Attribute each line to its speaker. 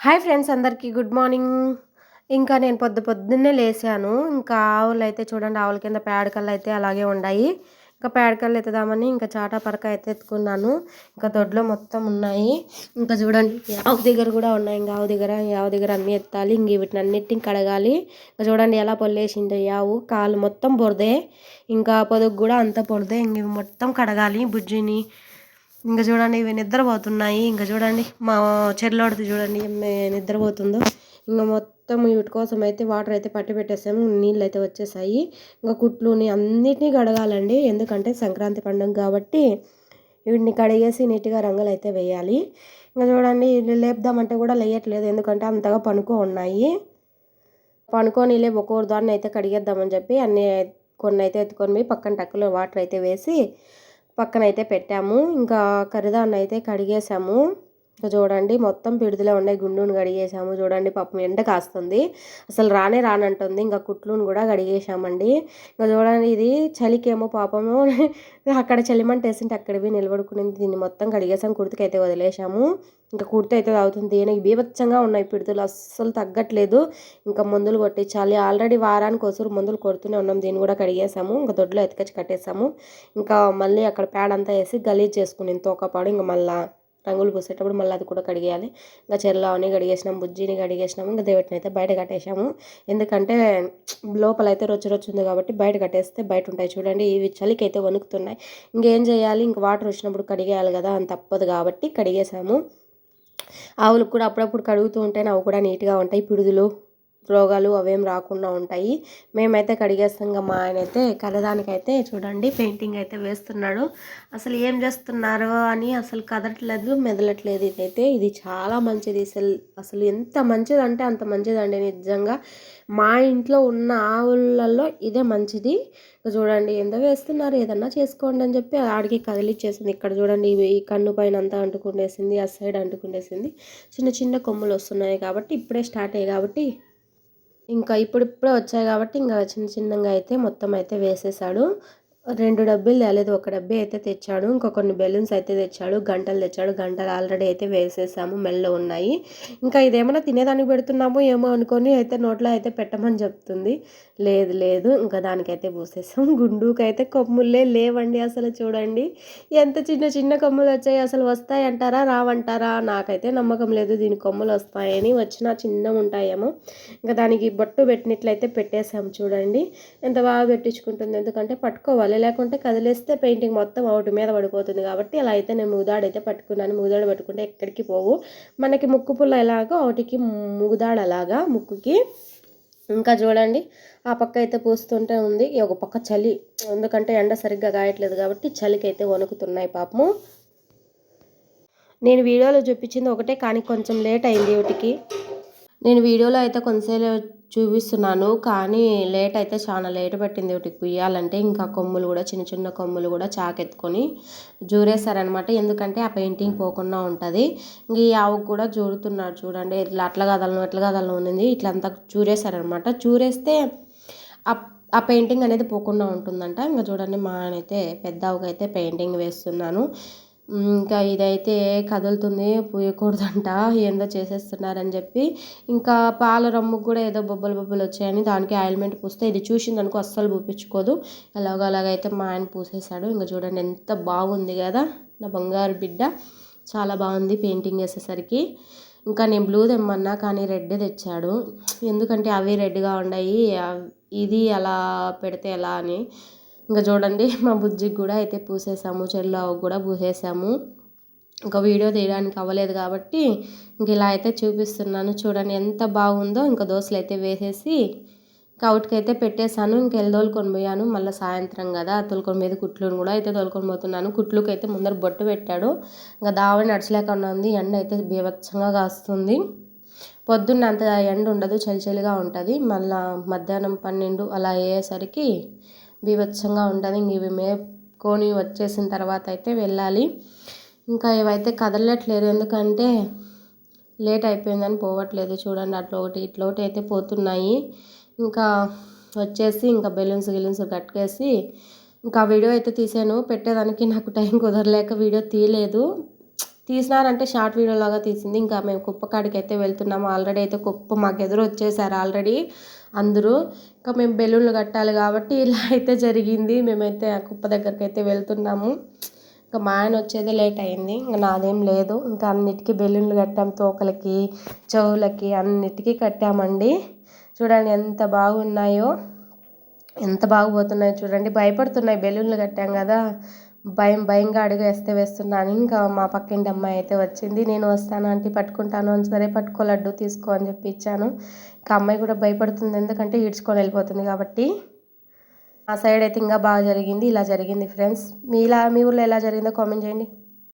Speaker 1: Hi friends అందరికీ good morning. ఇంకా నేను పొద్దు పొద్దున్నే లేసాను ఇంకా ఆవులు అయితే చూడండి ఆవుల కింద పేడకళ్ళు అయితే అలాగే ఉన్నాయి ఇంకా పేడకల్లు ఎత్తుదామని ఇంకా చాటా పరక అయితే ఎత్తుకున్నాను. ఇంకా దొడ్లో మొత్తం ఉన్నాయి. ఇంకా చూడండి ఆవు దగ్గర కూడా ఉన్నాయి. ఇంకా ఆవు దగ్గర ఆవు దగ్గర అన్నీ ఎత్తాలి. ఇంక వీటిని అన్నిటిని కడగాలి. ఇంకా చూడండి ఎలా పొల్లేసిందో ఆవు. కాలు మొత్తం పొరదే ఇంకా పొదుగు కూడా అంత పొరదే ఇంక ఇవి మొత్తం కడగాలి బుజ్జిని. ఇంకా చూడండి ఇవి నిద్రపోతున్నాయి. ఇంకా చూడండి మా చెల్లోడిది చూడండి ఏమి నిద్రపోతుందో. ఇంకా మొత్తం వీటి కోసం అయితే వాటర్ అయితే పట్టి పెట్టేసాము. నీళ్ళు అయితే వచ్చేసాయి. ఇంకా కుట్లుని అన్నిటినీ కడగాలండి. ఎందుకంటే సంక్రాంతి పండుగ కాబట్టి వీటిని కడిగేసి నీట్గా రంగులు అయితే వేయాలి. ఇంకా చూడండి లేపుదామంటే కూడా లేయట్లేదు. ఎందుకంటే అంతగా పనుకో ఉన్నాయి. పనుకొని లేపు ఒక్కొక్క దాన్ని అయితే కడిగేద్దామని చెప్పి అన్నీ కొన్ని అయితే ఎత్తుకొని పోయి పక్కన టక్కులో వాటర్ అయితే వేసి పక్కన అయితే పెట్టాము. ఇంకా కరిదాన్ని అయితే కడిగేసాము. ఇంకా చూడండి మొత్తం పిడుదలే ఉన్నాయి గుండును కడిగేసాము చూడండి పాపం ఎండ కాస్తుంది. అసలు రానే రానంటుంది. ఇంకా కుట్లును కూడా కడిగేసామండి ఇంకా చూడండి ఇది చలికేమో పాపము. అక్కడ చలిమంట వేసింటే అక్కడవి నిలబడుకునేది దీన్ని మొత్తం కడిగేసాం కుర్తికైతే వదిలేసాము ఇంకా కుర్తి అయితే తాగుతుంది. దీనికి బీభత్సంగా ఉన్నాయి పిడుదలు. అస్సలు తగ్గట్లేదు. ఇంకా మందులు కొట్టించాలి. ఆల్రెడీ వారానికి ఒకసారి మందులు కొడుతూనే ఉన్నాం. దీన్ని కూడా కడిగేసాము ఇంకా దొడ్లో ఎత్తుకొచ్చి కట్టేసాము ఇంకా మళ్ళీ అక్కడ పేడ అంతా వేసి గలీజ్ చేసుకుని తోకపాడు. ఇంకా మళ్ళీ రంగులు పూసేటప్పుడు మళ్ళీ అది కూడా కడిగేయాలి. ఇంకా చెర్లావని కడిగేసినాం బుజ్జిని కడిగేసినాము ఇంకా దేవుటిని అయితే బయట కట్టేసాము ఎందుకంటే లోపల అయితే రొచ్చు రొచ్చు ఉంది కాబట్టి బయట కట్టేస్తే బయట ఉంటాయి చూడండి. ఇవి చలికి అయితే వణుకుతున్నాయి. ఇంకేం చేయాలి? ఇంక వాటర్ వచ్చినప్పుడు కడిగేయాలి కదా అని తప్పదు కాబట్టి కడిగేసాము ఆవులకు కూడా అప్పుడప్పుడు కడుగుతూ ఉంటేనే అవి కూడా నీట్గా ఉంటాయి. పిడుదులు రోగాలు అవేం రాకుండా ఉంటాయి. మేమైతే కడిగేస్తాం మా ఆయన అయితే కలదానికైతే చూడండి పెయింటింగ్ అయితే వేస్తున్నాడు. అసలు ఏం చేస్తున్నారు అని అసలు కదలట్లేదు మెదలట్లేదు ఇదైతే. ఇది చాలా మంచిది అసలు అసలు ఎంత మంచిదంటే అంత మంచిదండి నిజంగా. మా ఇంట్లో ఉన్న ఆవులలో ఇదే మంచిది. చూడండి ఎంత వేస్తున్నారు ఏదన్నా చేసుకోండి అని చెప్పి ఆడికి కదిలిచ్చేసింది ఇక్కడ చూడండి ఈ కన్ను పైన అంతా అంటుకుండేసింది ఆ సైడ్ అంటుకుండేసింది. చిన్న చిన్న కొమ్ములు వస్తున్నాయి కాబట్టి ఇప్పుడే స్టార్ట్ అయ్యాయి కాబట్టి ఇంకా ఇప్పుడిప్పుడే వచ్చాయి కాబట్టి ఇంకా చిన్న చిన్నగా అయితే మొత్తం అయితే వేసేసాడు. రెండు డబ్బీలు తేలేదు. ఒక డబ్బీ అయితే తెచ్చాడు. ఇంకా కొన్ని బెలూన్స్ అయితే తెచ్చాడు. గంటలు తెచ్చాడు. గంటలు ఆల్రెడీ అయితే వేసేసాము. మెల్లో ఉన్నాయి. ఇంకా ఇదేమైనా తినేదానికి పెడుతున్నామో ఏమో అనుకొని అయితే నోట్లో అయితే పెట్టమని చెప్తుంది. లేదు లేదు. ఇంకా దానికైతే పూసేసాం. గుండుకైతే కొమ్ములే లేవండి అసలు చూడండి. ఎంత చిన్న చిన్న కొమ్ములు వచ్చాయి. అసలు వస్తాయి అంటారా? రావంటారా? నాకైతే నమ్మకం లేదు. దీని కొమ్ములు వస్తాయని వచ్చినా చిన్నగా ఉంటాయేమో. ఇంకా దానికి బొట్టు పెట్టినట్లయితే పెట్టేసాము చూడండి. ఎంత బాగా పెట్టించుకుంటుంది. ఎందుకంటే పట్టుకోవాలి. లేకుంటే కదిలేస్తే పెయింటింగ్ మొత్తం ఒకటి మీద పడిపోతుంది కాబట్టి అలా అయితే నేను ముగుదాడైతే పట్టుకున్నాను. ముగుదాడు పట్టుకుంటే ఎక్కడికి పోవు. మనకి ముక్కు పుల్ల ఎలాగో ఒకటికి ముగుదాడు అలాగా ముక్కుకి. ఇంకా చూడండి ఆ పక్క అయితే పూస్తుంటే ఉంది. ఒక పక్క చలి ఎందుకంటే ఎండ సరిగ్గా కాయట్లేదు కాబట్టి చలికి అయితే వణుకుతున్నాయి పాపము. నేను వీడియోలో చూపించింది ఒకటే కానీ కొంచెం లేట్ అయింది ఒకటికి నేను వీడియోలో అయితే కొంతసేపు చూపిస్తున్నాను కానీ లేట్ అయితే చాలా లేట్ పట్టింది ఒకటి కుయ్యాలంటే. ఇంకా కొమ్ములు కూడా చిన్న చిన్న కొమ్ములు కూడా చాకెత్తుకొని జూరేశారనమాట ఎందుకంటే ఆ పెయింటింగ్ పోకుండా ఉంటుంది. ఇంక ఈ ఆవుకు కూడా జూరుతున్నాడు చూడండి. ఇట్లా అట్లా కదలను ఎట్లా కదలను ఉంది ఇట్లా అంతా చూరేశారనమాట చూరేస్తే ఆ పెయింటింగ్ అనేది పోకుండా ఉంటుందంట. ఇంకా చూడండి మా అయితే పెద్ద ఆవుకైతే పెయింటింగ్ వేస్తున్నాను. ఇంకా ఇదైతే కదులుతుంది పూయకూడదంట ఏందో చేసేస్తున్నారని చెప్పి. ఇంకా పాల రమ్ముకు కూడా ఏదో బొబ్బలు బొబ్బలు వచ్చాయని దానికి ఆయిల్మెంట్ పూస్తే ఇది చూసింది అనుకో అస్సలు పూపించుకోదు. ఎలాగో అలాగైతే మా ఆయన పూసేశాడు. ఇంకా చూడండి ఎంత బాగుంది కదా నా బంగారు బిడ్డ. చాలా బాగుంది పెయింటింగ్ వేసేసరికి. ఇంకా నేను బ్లూ తెమ్మన్నా కానీ రెడ్ తెచ్చాడు. ఎందుకంటే అవి రెడ్గా ఉన్నాయి ఇది అలా పెడితే ఎలా అని. ఇంకా చూడండి మా బుజ్జికి కూడా అయితే పూసేసాము చెల్లు కూడా పూసేసాము. ఇంకా వీడియో తీయడానికి అవ్వలేదు కాబట్టి ఇంక ఇలా అయితే చూపిస్తున్నాను. చూడండి ఎంత బాగుందో ఇంకా దోశలు అయితే వేసేసి కౌట్కి అయితే పెట్టేశాను. ఇంకెళ్ళి తోలుకొని పోయాను. మళ్ళీ సాయంత్రం కదా తోలుకొని మీద కుట్లుని కూడా అయితే తోలుకొని పోతున్నాను. కుట్లుకి అయితే ముందర బొట్టు పెట్టాడు. ఇంకా దావని నడిచలేకుండా ఉంది ఎండ అయితే బీభత్సంగా కాస్తుంది. పొద్దున్న అంత ఎండ ఉండదు చలి చలిగా ఉంటుంది. మళ్ళీ మధ్యాహ్నం పన్నెండు అలా అయ్యేసరికి బీభత్సంగా ఉంటుంది. ఇంక ఇవి మేపుకొని వచ్చేసిన తర్వాత అయితే వెళ్ళాలి. ఇంకా ఇవైతే కదలట్లేదు. ఎందుకంటే లేట్ అయిపోయిందని పోవట్లేదు చూడండి. అట్లా ఒకటి ఇట్లా ఒకటి అయితే పోతున్నాయి. ఇంకా వచ్చేసి ఇంకా బెలూన్స్ గిలూన్స్ కట్టుకేసి ఇంకా వీడియో అయితే తీసాను. పెట్టేదానికి నాకు టైం కుదరలేక వీడియో తీయలేదు. తీసినారంటే షార్ట్ వీడియో లాగా తీసింది. ఇంకా మేము కుప్ప కాడికి అయితే వెళ్తున్నాము. ఆల్రెడీ అయితే కుప్ప మాకు ఎదురు వచ్చేసారు ఆల్రెడీ. అందరూ ఇంకా మేము బెలూన్లు కట్టాలి కాబట్టి ఇలా అయితే జరిగింది. మేమైతే ఆ కుప్ప దగ్గరికి అయితే వెళ్తున్నాము. ఇంకా మా ఆయన వచ్చేదే లేట్ అయింది. ఇంకా నాదేం లేదు. ఇంకా అన్నిటికీ బెలూన్లు కట్టాం తోకలకి చెవులకి అన్నిటికీ కట్టామండి. చూడండి ఎంత బాగున్నాయో ఎంత బాగుపోతున్నాయో చూడండి. భయపడుతున్నాయి బెలూన్లు కట్టాం కదా. భయం భయంగా అడుగు వేస్తే వేస్తున్నాను. ఇంకా మా పక్కింటి అమ్మాయి అయితే వచ్చింది. నేను వస్తాను ఆంటీ పట్టుకుంటాను. అని సరే పట్టుకో లడ్డు తీసుకో అని చెప్పి ఇచ్చాను. ఇంకా అమ్మాయి కూడా భయపడుతుంది. ఎందుకంటే ఈడ్చుకొని వెళ్ళిపోతుంది కాబట్టి ఆ సైడ్ అయితే ఇంకా బాగా జరిగింది. ఇలా జరిగింది ఫ్రెండ్స్. మీ ఇలా మీ ఊళ్ళో ఎలా జరిగిందో కామెంట్ చేయండి.